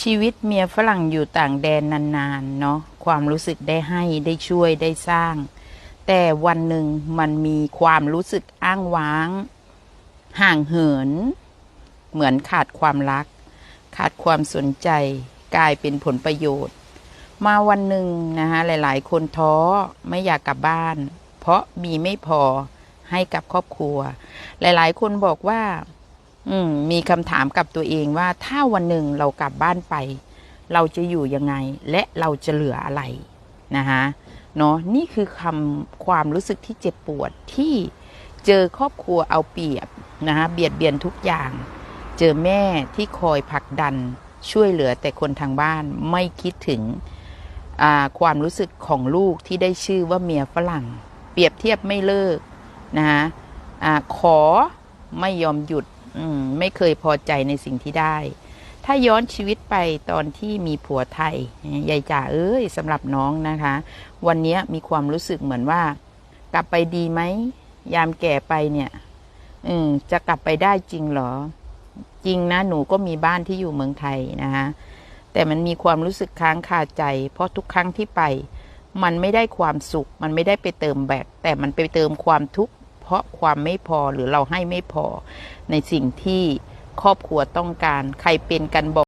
ชีวิตเมียฝรั่งอยู่ต่างแดนนานๆ เนาะความรู้สึกได้ให้ได้ช่วยได้สร้าง แต่วันหนึ่งมันมีความรู้สึกอ้างว้าง ห่างเหิน เหมือนขาดความรัก ขาดความสนใจ กลายเป็นผลประโยชน์ มาวันหนึ่งนะคะหลายๆ คนท้อไม่อยากกลับบ้าน เพราะมีไม่พอให้กับครอบครัว หลายๆ คนบอกว่า อืมมีคำถามกับตัวเองว่าถ้าวันหนึ่งเรากลับบ้านไป เราจะอยู่ยังไง และเราจะเหลืออะไรนะคะเนาะนี่คือคำความรู้สึกที่เจ็บปวดที่เจอครอบครัวเอาเปรียบนะคะเบียดเบียนทุกอย่าง เจอแม่ที่คอยผลักดันช่วยเหลือแต่คนทางบ้านไม่คิดถึงความรู้สึกของลูกที่ได้ชื่อว่าเมียฝรั่ง เปรียบเทียบไม่เลิกนะคะอาขอไม่ยอมหยุด อืมไม่เคยพอใจในสิ่งที่ได้ ถ้าย้อนชีวิตไปตอนที่มีผัวไทยยายจ๋าเอ้ยสำหรับน้องนะคะ วันนี้มีความรู้สึกเหมือนว่า กลับไปดีไหมยามแก่ไปเนี่ย อืมจะกลับไปได้จริงหรอ จริงนะหนูก็มีบ้านที่อยู่เมืองไทยนะคะแต่มันมีความรู้สึกค้างคาใจ เพราะทุกครั้งที่ไป มันไม่ได้ความสุข มันไม่ได้ไปเติมแบกแต่มันไปเติมความทุกข์ เพราะความไม่พอหรือเราให้ไม่พอในสิ่งที่ครอบครัวต้องการ ใครเป็นกันบอก